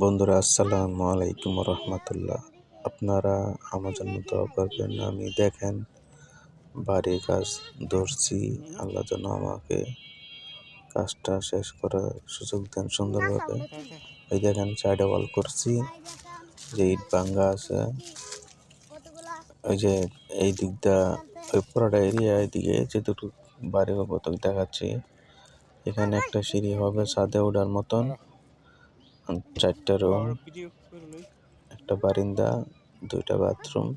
বন্ধুরা, আসসালামু আলাইকুম রহমতুল্লাহ। আপনারা আমার জন্য দোয়া করবেন, আমি দেখেন বাড়ির কাজ ধরছি, আল্লাহ যেন আমাকে কাজটা শেষ করার সুযোগ দেন সুন্দরভাবে। এই দেখেন সাইডে ওয়াল করছি, যে ইট ভাঙ্গা আছে। ওই যে এই দিকটা, ওই পুরোটা এরিয়া এদিকে যেটুকু বাড়ি হব তো দেখাচ্ছি। এখানে একটা সিঁড়ি হবে ছাদে ওঠার মতন। চারটা রুম একটা বারিন্দা দুইটা বাথরুম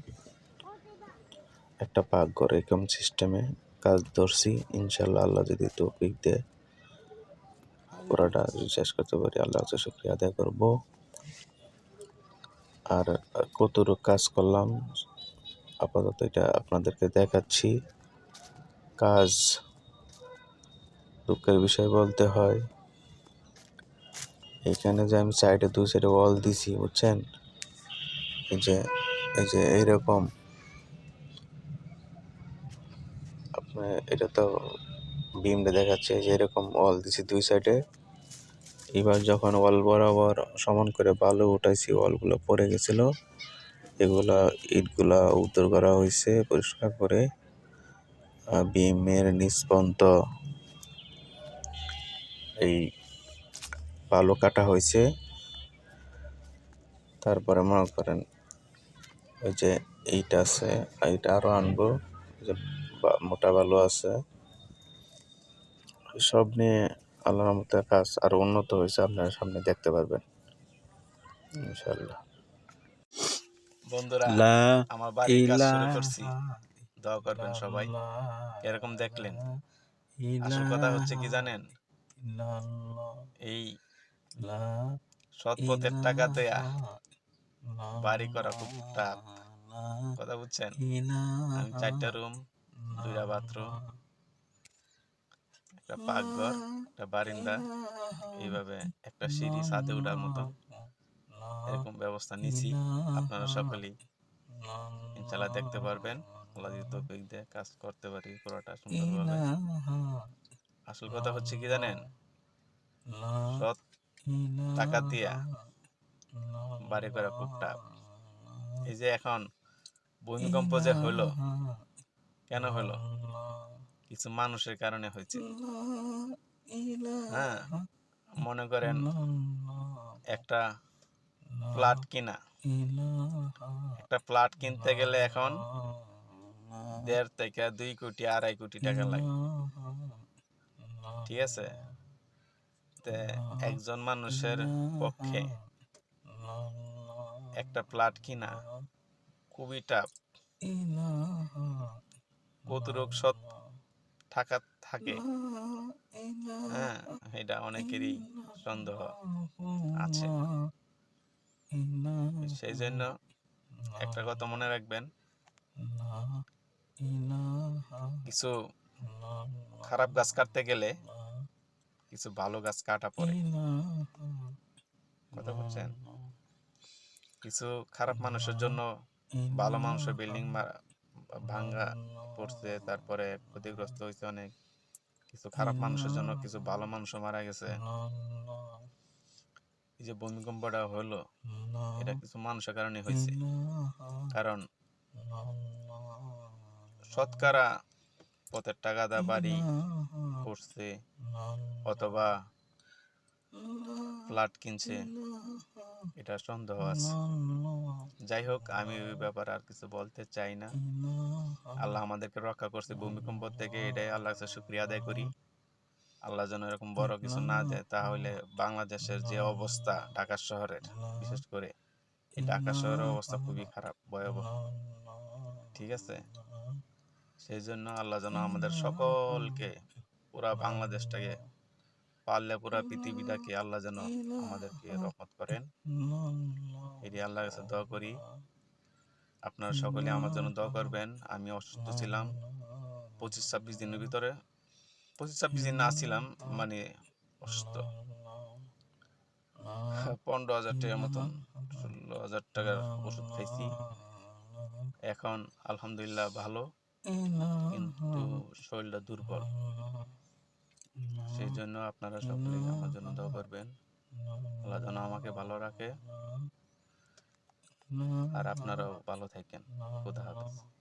একটা পাকঘর এরকম সিস্টেমে কাজ ধরছি ইনশাল্লাহ আল্লাহ যদি তৌফিক দেয়। পুরোটা শেষ করতে পারি আল্লাহ কাছে শুক্রিয়া আদায় করব। আর কতটুকু কাজ করলাম আপাতত এটা আপনাদেরকে দেখাচ্ছি। কাজ দুঃখের বিষয় বলতে হয়। এখানে যে আমি সাইডে দুই সাইডে ওয়াল দিছি, বুঝছেন? এই যে এই যে এইরকম। আপনার এটা তো বিমটা দেখাচ্ছে যে এরকম ওয়াল দিছি দুই সাইডে এবার যখন ওয়াল বরাবর সমান করে বালু উঠাইছি ওয়ালগুলো পড়ে গেছিল। এগুলা ইটগুলা উত্তর করা হয়েছে পরিষ্কার করে। বিমের নিষ্পন্ত এই বালু কাটা হয়েছে। তারপরে মনে করেন ওই যে এইটা আছে এইটা আরও আনব যে মোটা বালু আছে। সব নিয়ে আল্লাহর মতো কাজ আরও উন্নত হয়েছে আপনারা সামনে দেখতে পারবেন ইনশাল্লাহ বন্ধুরা আমার বাড়ির কাজ শুরু করছি। দোয়া করবেন সবাই এরকম দেখলেন। আসল কথা হচ্ছে কি জানেন? এই সৎ পথের টাকা দেয়া বাড়ি করা খুব টাফ। কথা বুঝছেন? আমি চারটা রুম দুইটা বাথরুম একটা পাকঘর একটা বারিন্দা এইভাবে একটা সিঁড়ি ছাদে ওঠার মতো। এরকম ব্যবস্থা নিছি। আপনারা সকলেই। ইনশাল্লাহ দেখতে পারবেন। আল্লাহ যদি তৌফিক দেয় কাজ করতে পারি পুরোটা সুন্দরভাবে। আসল কথা হচ্ছে কি জানেন? সৎ টাকা দিয়া বাড়ি করা খুব এই যে এখন ভূমিকম্প যে হলো কেন হলো কিছু মানুষের কারণে হয়েছে। হ্যাঁ মনে করেন একটা ফ্ল্যাট কিনা। একটা ফ্ল্যাট কিনতে গেলে এখন দেড় থেকে দুই কোটি, আড়াই কোটি টাকা লাগে। ঠিক আছে? তে একজন মানুষের পক্ষে। একটা ফ্ল্যাট কিনা, খুবই টাফ কত রোগ সৎ টাকা থাকে হ্যাঁ এটা অনেকেরই সন্দেহ আছে। সেই জন্য একটা কথা মনে রাখবেন, কিছু খারাপ গাছ কাটতে গেলে কিছু ভালো গাছ কাটা পড়ে কথা বলছেন? কিছু খারাপ মানুষের জন্য ভালো মানুষের বিল্ডিং ভাঙ্গা পড়ছে তারপরে ক্ষতিগ্রস্ত হয়েছে অনেক। কিছু খারাপ মানুষের জন্য কিছু ভালো মানুষও মারা গেছে। এই যে ভূমিকম্পটা হলো এটা কিছু মানুষের কারণে হয়েছে। কারণ শতকরা পথের টাকা দা বাড়ি করছে অথবা ফ্ল্যাট কিনছে, এটা সন্দেহ আছে। যাই হোক, আমি ওই ব্যাপারে আর কিছু বলতে চাই না। আল্লাহ আমাদেরকে রক্ষা করছে, ভূমিকম্প থেকে এটাই আল্লাহ শুক্রিয়া আদায় করি। আল্লাহ যেন এরকম বড় কিছু না দেয়, তাহলে বাংলাদেশের যে অবস্থা ঢাকা শহরের, বিশেষ করে এই ঢাকা শহরের অবস্থা খুবই খারাপ, ভয়াবহ। ঠিক আছে? সেই জন্য আল্লাহ যেন আমাদের সকলকে পুরা বাংলাদেশটাকে পারলে পুরা পৃথিবীটাকে আল্লাহ যেন আমাদেরকে রহমত করেন। এটি আল্লাহর কাছে দোয়া করি। আপনারা সকলে আমার জন্য দোয়া করবেন। আমি অসুস্থ ছিলাম। পঁচিশ ছাব্বিশ দিনের ভিতরে পঁচিশ ছাব্বিশ দিন না ছিলাম মানে অসুস্থ। পনেরো হাজার টাকার মতন ষোলো হাজার টাকার ওষুধ খাইছি। এখন আলহামদুলিল্লাহ ভালো। কিন্তু শরীরটা দুর্বল। সেই জন্য আপনারা সকলে আমার জন্য দোয়া করবেন। আল্লাহ যেন আমাকে ভালো রাখে। আর আপনারাও ভালো থাকেন। খুদা হাফেজ।